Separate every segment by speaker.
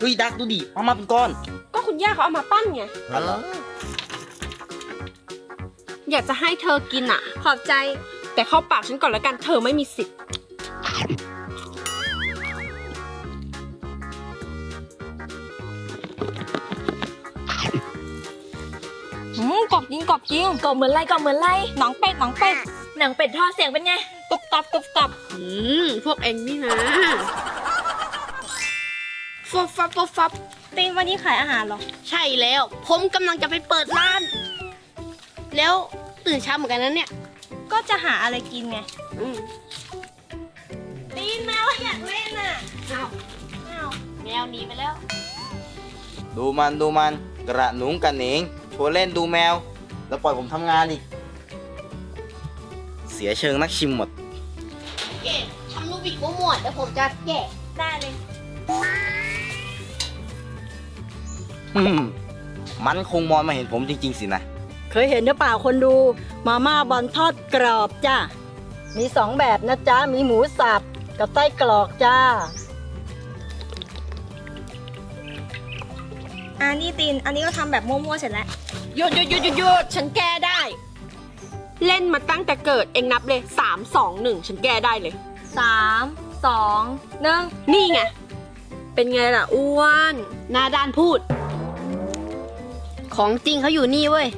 Speaker 1: เฮ้ยดักดูดิมามาเป็นก้อน
Speaker 2: ก็คุณย่าเขาเอามาปั้นไง
Speaker 1: อะไรอ
Speaker 2: อยากจะให้เธอกินอะ
Speaker 3: ขอบใจ
Speaker 2: แต่เข้าปากฉันก่อนแล้วกัน เธอไม่มีสิทธิ์
Speaker 3: อืมกรอบจริงกรอบจริงกรอบเหมือนไรกรอบเหมือนไรหนังเป็ดหนังเป็ดหนังเป็ดทอดเสียงเป็นไงกรุบกรอบกรุบกรอบ
Speaker 2: อืมพวกเองนี่นะฟับฟับฟับฟับ
Speaker 3: ตีนวันนี้ขายอาหารเหรอ
Speaker 4: ใช่แล้ว ผมกำลังจะไปเปิดร้าน แล้วตื่นเช้าเหมือนกันนั้นเนี่ย
Speaker 3: ก็จะหาอะไรกินไง
Speaker 2: อืม
Speaker 3: ตีนแมวอยากเล่นอะ
Speaker 4: อ้าว
Speaker 3: อ้าว
Speaker 4: แมวหนีไปแล้ว
Speaker 1: ดูมันดูมัน กระหนุงกันเหนงโชว์เล่นดูแมว แล้วปล่อยผมทำงานดิ เสียเชิงนักชิมหมด
Speaker 4: เก๋ทำลูกบิกมั่วๆเดี๋ยวผมจะแกะ
Speaker 3: ได้เลย
Speaker 1: อืมมันคงมองมาเห็นผมจริง ๆ สินะ
Speaker 5: เคยเห็นหรือเปล่าคนดู มาม่าบอลทอดกรอบจ้ามีสองแบบนะจ๊ะ มีหมูสับกับไส้กรอกจ้า
Speaker 3: อ่านี่ตีน อันนี้ก็ทำแบบมั่วๆเสร็จแล้ว
Speaker 2: หยุดหยุดหยุดหยุดหยุดฉันแก้ได้ เล่นมาตั้งแต่เกิดเองนับเลยสามสองหนึ่งฉันแก้ได้เลย
Speaker 3: สามสองหนึ่ง
Speaker 2: นี่ไง เป็นไงล่ะอ้วน
Speaker 4: หน้าด้านพูด ของจริงเขาอยู่นี่เว้ย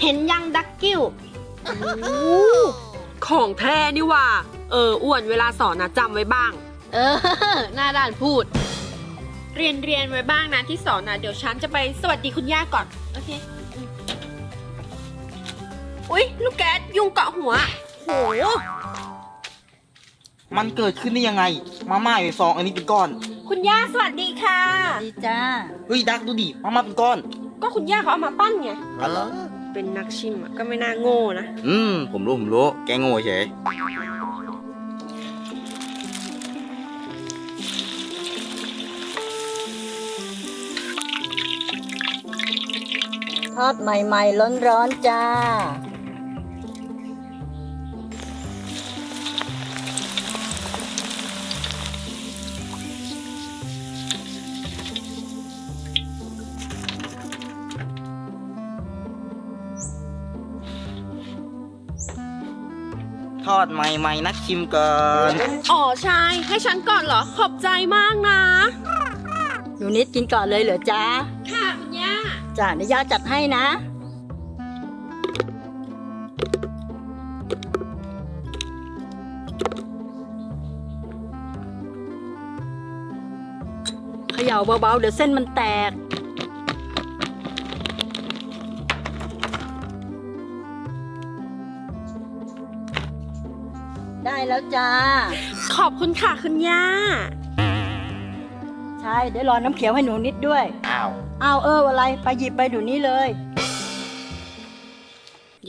Speaker 4: เห็นยังดักกิ้ว
Speaker 2: ของแท้นี่หว่า เอออ้วนเวลาสอนนะจำไว้บ้าง
Speaker 4: เออ หน้าด้านพูด
Speaker 2: เรียนเรียนไว้บ้างนะที่สอนนะเดี๋ยวฉันจะไปสวัสดีคุณย่าก่อน โอเคอืมอุ๊ย ลูกแก๊สยุงเกาะหัวโห
Speaker 1: มันเกิดขึ้นได้ยังไง มาม่าอยู่ในซองอันนี้เป็นก้อน
Speaker 2: คุณย่าสวัสดีค่ะ
Speaker 5: ดีจ้า
Speaker 1: เฮ้ยดักดูดิ มาม่าเป็นก้อน
Speaker 2: ก็คุณย่าเขาเอามาปั้นไง
Speaker 1: อะไรอ
Speaker 2: เป็นนักชิมอะก็ไม่น่าโง่นะ
Speaker 1: อืม ผมรู้ ผมรู้ แกโง่เฉย
Speaker 5: ทอดใหม่ๆร้อนๆจ้า
Speaker 1: ทอดใหม่ๆนักชิมก่อน
Speaker 2: อ๋อใช่ ให้ฉันก่อนเหรอ ขอบใจมากนะ
Speaker 5: หนูนิดกินก่อนเลยเหรอจ้า
Speaker 2: ค่ะคุณย่า
Speaker 5: จ้าเดี๋ยวยาจัดให้นะ เขย่าเบาๆ เดี๋ยวเส้นมันแตก ได้แล้วจ้า
Speaker 2: ขอบคุณค่ะคุณย่า
Speaker 5: ช่ เดี๋ยวรอน้ำเขียวให้หนูนิดด้วย
Speaker 1: อ้าว
Speaker 5: อ้าวเอออะไร ไปหยิบไปดูนี้เลย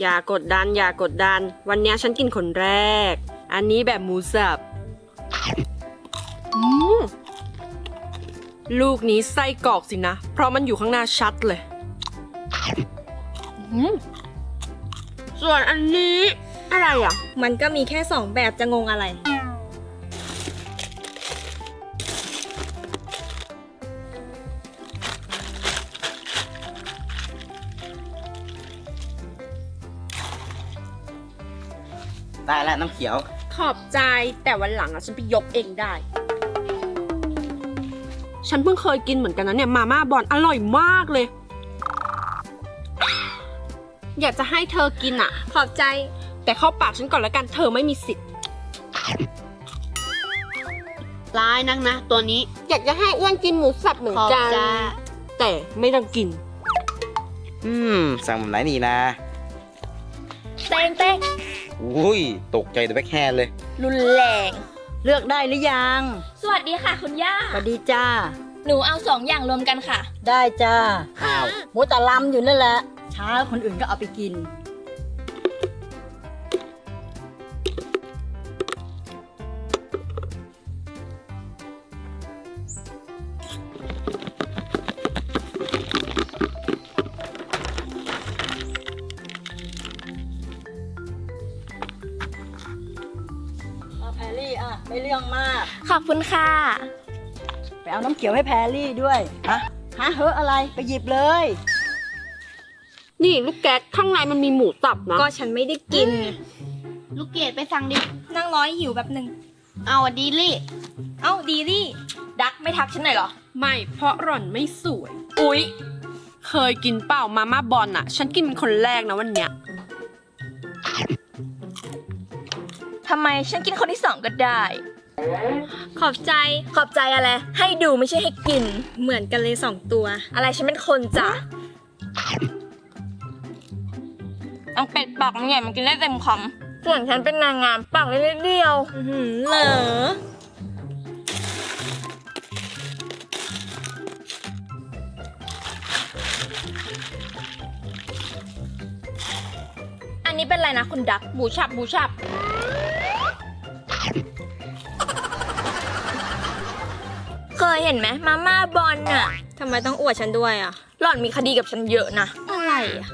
Speaker 2: อย่ากดดัน อย่ากดดัน วันเนี้ยฉันกินคนแรก อันนี้แบบหมูสับอืมลูกนี้ไส้กรอกสินะ เพราะมันอยู่ข้างหน้าชัดเลยอืมส่วนอันนี้อะไรอะ
Speaker 3: มันก็มีแค่สองแบบจะงงอะไร
Speaker 1: ได้แล้วน้ำเขียว
Speaker 2: ขอบใจแต่วันหลังอะฉันไปยกเองได้ ฉันเพิ่งเคยกินเหมือนกันนะเนี่ยมาม่าบอลอร่อยมากเลย อยากจะให้เธอกินอะ
Speaker 3: ขอบใจ
Speaker 2: แต่เข้าปากฉันก่อนแล้วกันเธอไม่มีสิทธิ์
Speaker 4: ร้ายนักนะ ตัวนี้
Speaker 2: อยากจะให้อ้วนกินหมูสับเหมือน
Speaker 4: ขอบ
Speaker 2: กัน
Speaker 4: ใจ
Speaker 2: แต่ไม่ต้องกิน
Speaker 1: อืม สั่งแบบไหนดีนะ
Speaker 3: เต้งเต้ง
Speaker 1: อุ้ย ตกใจแต่แบ็คแฮนด์เลย
Speaker 3: รุนแรง
Speaker 5: เลือกได้หรือยัง
Speaker 3: สวัสดีค่ะคุณย่า
Speaker 5: สวัสดีจ้า
Speaker 3: หนูเอาสองอย่างรวมกันค่ะ
Speaker 5: ได้จ้า
Speaker 1: อ้าว
Speaker 5: หมูตะลำอยู่นั่นแหละช้าคนอื่นก็เอาไปกิน ไม่เรื่องมาก
Speaker 3: ขอบคุณค่ะ
Speaker 5: ไปเอาน้ำเขียวให้แพรรี่ด้วย
Speaker 1: ฮะ
Speaker 5: ฮะเฮ้ออะไรไปหยิบเลย
Speaker 2: นี่ลูกแก๊สข้างในมันมีหมูสับนะ
Speaker 3: ก็ฉันไม่ได้กิน
Speaker 4: ลูกเกดไปสั่งดิ
Speaker 3: นั่งร้อยหิวแบบหนึ่ง
Speaker 4: เอาอะดีลี่
Speaker 3: เอ้าดีลี่ ดักไม่ทักฉันหน่อยเหรอ
Speaker 2: ไม่เพราะหล่อนไม่สวย อุ๊ย เคยกินเปล่ามาม่าบอลอะฉันกินเป็นคนแรกนะวันเนี้ย
Speaker 3: ทำไมฉันกินคนที่สองก็ได้ ขอบใจ ขอบใจอะไร ให้ดูไม่ใช่ให้กิน เหมือนกันเลยสองตัว อะไรฉันเป็นคนจ้ะอังเป็ดปากมันใหญ่มันกินได้เต็มคำส่วนฉันเป็นนางงามปากเล็กนิดเดียวเหรออันนี้เป็นอะไรนะคุณดักบูชับบูชับ เคยเห็นไหมมาม่าบอลน่ะทำไมต้องอวดฉันด้วยอะ หล่อนมีคดีกับฉันเยอะนะ อะไรอะ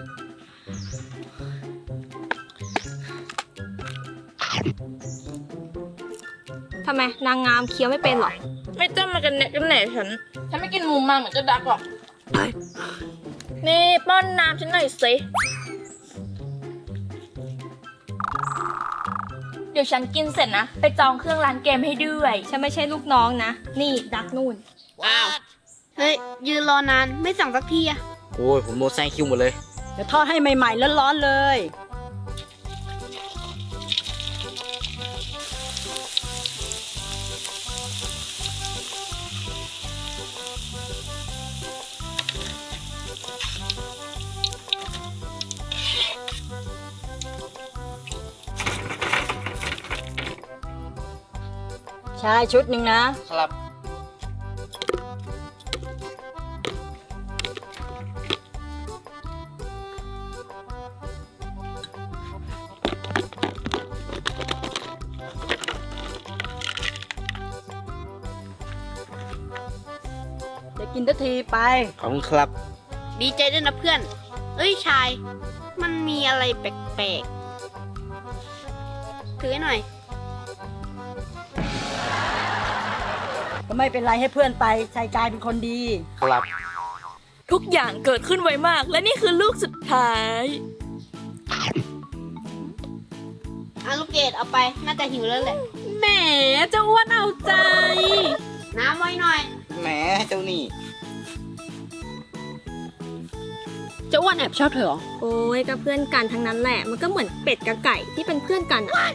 Speaker 3: ทำไมนางงามเคี้ยวไม่เป็นหรอ ไม่ต้องมากันแหนกันแหนฉัน ฉันไม่กินหมูมาเหมือนเจะดักหรอก นี่ป้อนน้ำฉันหน่อยสิ เดี๋ยวฉันกินเสร็จนะ ไปจองเครื่องร้านเกมให้ด้วย ฉันไม่ใช่ลูกน้องนะ นี่ดักนู่น
Speaker 1: ว้าว
Speaker 4: เฮ้ย ยืนรอนานไม่สั่งสักทีอะ
Speaker 1: โอ้ยผมโดนแซงคิวหมดเลย
Speaker 5: เดี๋ยวทอดให้ใหม่ๆร้อนๆเลย ใช่ชุดหนึ่งนะ
Speaker 1: ครับ
Speaker 5: เดี๋ยวกินทันทีไป
Speaker 1: ขอบคุณครับ
Speaker 4: ดีใจด้วยนะเพื่อน เอ้ยชาย มันมีอะไรแปลกๆ ถือให้หน่อย
Speaker 5: ก็ไม่เป็นไรให้เพื่อนไปชายกายเป็นคนดี
Speaker 1: ครับ
Speaker 3: ทุกอย่างเกิดขึ้นไวมาก และนี่คือลูกสุดท้าย
Speaker 4: อะลูกเกดเอาไป น่าจะหิวแล้วแหละ
Speaker 2: แหมเจะอ้วนเอาใจ
Speaker 4: น้ำไว้หน่อย
Speaker 1: แหมเจ้านี่
Speaker 2: เจะอ้วนแอบชอบเธอเหรอ
Speaker 3: โอ้ยก็เพื่อนกันทั้งนั้นแหละ มันก็เหมือนเป็ดกับไก่ที่เป็นเพื่อนกันอะ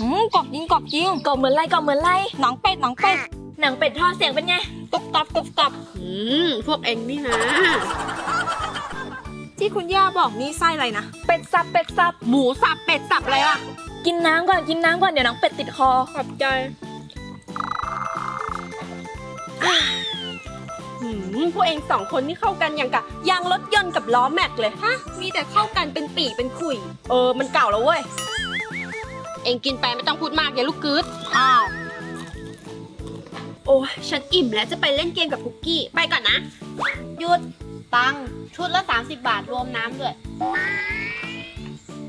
Speaker 3: อืมกรอบจริงกรอบจริงกรอบเหมือนไรกรอบเหมือนไรหนังเป็ดหนังเป็ดหนังเป็ดทอดเสียงเป็นไงกรอบกรอบกรอบกรอบ
Speaker 2: อืมพวกเองนี่นะ ที่คุณย่าบอกนี่ไส้อะไรนะ
Speaker 3: เป็ดสับเป็ดสับ
Speaker 2: หมูสับเป็ดสับอะไรล่ะ
Speaker 3: กินน้ำก่อนกินน้ำก่อนเดี๋ยวหนังเป็ดติดคอ
Speaker 2: ขอบใจหืมพวกเองสองคนนี่เข้ากันอย่างกับยางรถยนต์กับล้อแม็กเลยฮะมีแต่เข้ากันเป็นปีเป็นขุย เออมันเก่าแล้วเว้ย เองกินไปไม่ต้องพูดมากอย่าลูกกึดอ้าวโอ้ยฉันอิ่มแล้วจะไปเล่นเกมกับคุกกี้ ไปก่อนนะ
Speaker 4: หยุด ตังค์ชุดละ 30 บาทรวมน้ำด้วย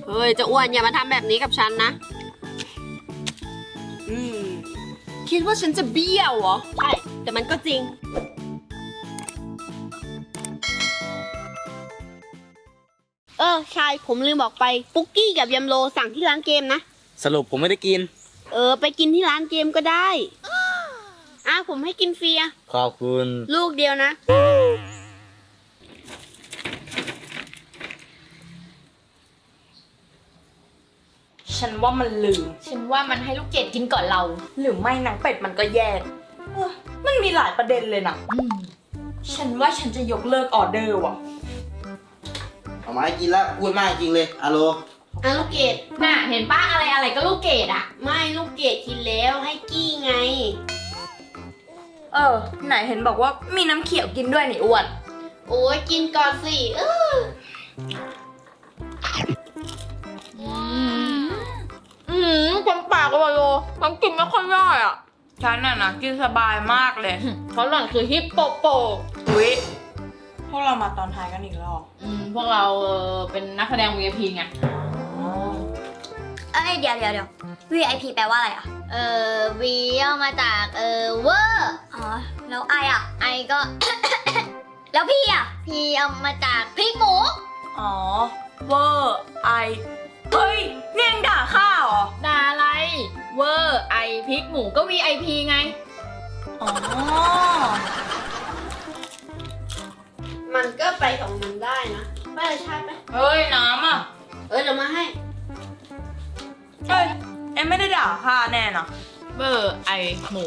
Speaker 2: เฮ้ยเจะอ้วนอย่ามาทำแบบนี้กับฉันนะ อืม คิดว่าฉันจะเบี้ยวเหรอ ใช่ แต่มันก็จริง
Speaker 4: เออชายผมลืมบอกไป ปุกกี้กับยำโลสั่งที่ร้านเกมนะ
Speaker 1: สรุปผมไม่ได้กิน
Speaker 4: เออ ไปกินที่ร้านเกมก็ได้อะผมให้กินฟรีอะ
Speaker 1: ขอบคุณ
Speaker 4: ลูกเดียวนะ
Speaker 3: ฉันว่ามันลืม ฉันว่ามันให้ลูกเกดกินก่อนเรา หรือไม่หนังเป็ดมันก็แยกเออมันมีหลายประเด็นเลยนะฉันว่าฉันจะยกเลิกออเดอร์ว่ะ
Speaker 1: เอามาให้กินแล้วอ้วนมากจริงเลยอะโล
Speaker 4: อะลูกเกด
Speaker 3: น่ะเห็นป้าอะไรอะไรก็ลูกเกดอะ
Speaker 4: ไม่ลูกเกดกินแล้วให้กี้ไง
Speaker 3: เออ ไหนเห็นบอกว่ามีน้ำเขียวกินด้วยนี่อ้วน
Speaker 4: โอ้ยกินก่อนสิเออ
Speaker 3: อืมคนปากเลยโลมันกินไม่ค่อยได้อะ ฉันน่ะนะกินสบายมากเลยเพราะหล่อนคือฮิปโปโปอุ้ย
Speaker 6: พวกเรามาตอนท้ายกันอีกแล้วเหรอ
Speaker 3: อืมพวกเราเออเป็นนักแสดง VIP ไง
Speaker 4: เอ้
Speaker 7: อ้ยเดี๋ยวเดี๋ยวเดี๋ยว VIP แปลว่าอะไรอะ
Speaker 4: เอ่อวีย่อมาจากเอ่อเวอร์
Speaker 7: อ๋อ แล้วไออะ
Speaker 4: ไอก็
Speaker 7: แล้วพี่อะ
Speaker 4: พีเอามาจากพริกหมู
Speaker 3: อ๋อ เวอร์ ไอ เฮ้ยเนี่ยยังด่าข้าเหรอ
Speaker 8: ด่าอะไร เวอร์ไอพริกหมูก็ VIP ไง
Speaker 3: อ๋อ
Speaker 4: มันก็ไปของมันได้นะไม่เลยชาติไหม
Speaker 3: เฮ้ย น้ำอะ
Speaker 4: เออเดี๋ยวมาให้
Speaker 3: เฮ้ยเอ็มไม่ได้ด่าข้าแน่นะ
Speaker 8: เวอร์ไอหมู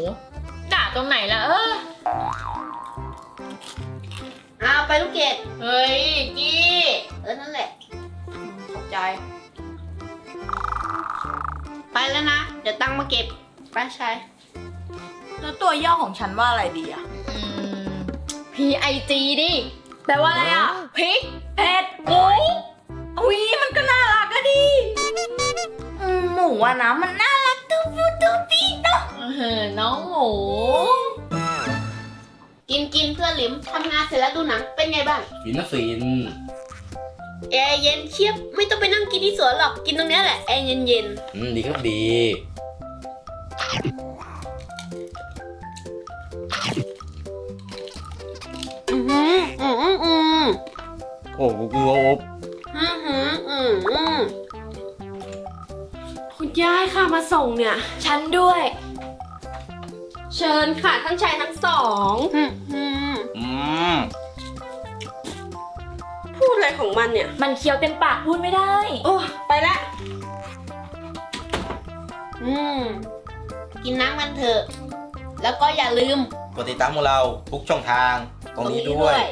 Speaker 8: ด่าตรงไหนล่ะเออ
Speaker 4: เอาไปลูกเกด
Speaker 8: เฮ้ยกี้
Speaker 4: เออนั่นแหละ
Speaker 3: ขอบใจ
Speaker 4: ไปแล้วนะ เดี๋ยวตังค์มาเก็บ ไปชาย
Speaker 3: แล้วตัวย่อของฉันว่าอะไรดีอะ
Speaker 8: อืม PIG ดิ
Speaker 3: แปลว่าอะไรอะ
Speaker 8: พริก
Speaker 3: เผ็ดหมูอุ้ยมันก็น่ารักอะดิอื มหมูอะนะมันน่ารักตุ๊บตุ๊บตุ๊บปีเนาะ
Speaker 8: เออน้องหมู
Speaker 4: กินกินเพื่อนหลิมทำงานเสร็จแล้วดูหนังเป็นไงบ้าง
Speaker 1: ฟินนะฟิน
Speaker 4: แอร์เย็นเชียบไม่ต้องไปนั่งกินที่สวนหรอกกินตรงเนี้ยแหละแอร์เย็นเย็น
Speaker 1: อืมดีครับดี
Speaker 4: ๆอือหืออือหืออือ
Speaker 1: โอ้โหกูอบ
Speaker 4: หือหืออือหือ
Speaker 2: คุณ ยายค่ะมาส่งเนี่ย
Speaker 3: ฉันด้วย
Speaker 2: เชิญค่ะทั้งชายทั้งสอง
Speaker 4: หือหือ
Speaker 1: อืม
Speaker 2: พูดอะไรของมันเนี่ย
Speaker 3: มันเคี้ยวเต็มปากพูดไม่ได้
Speaker 2: โอ้ไปละ
Speaker 4: อืม กินน้ำกันเถอะ แล้วก็อย่าลืม
Speaker 1: กดติดตามพวกเราทุกช่องทาง ตรงนี้ด้วย
Speaker 4: ด้วย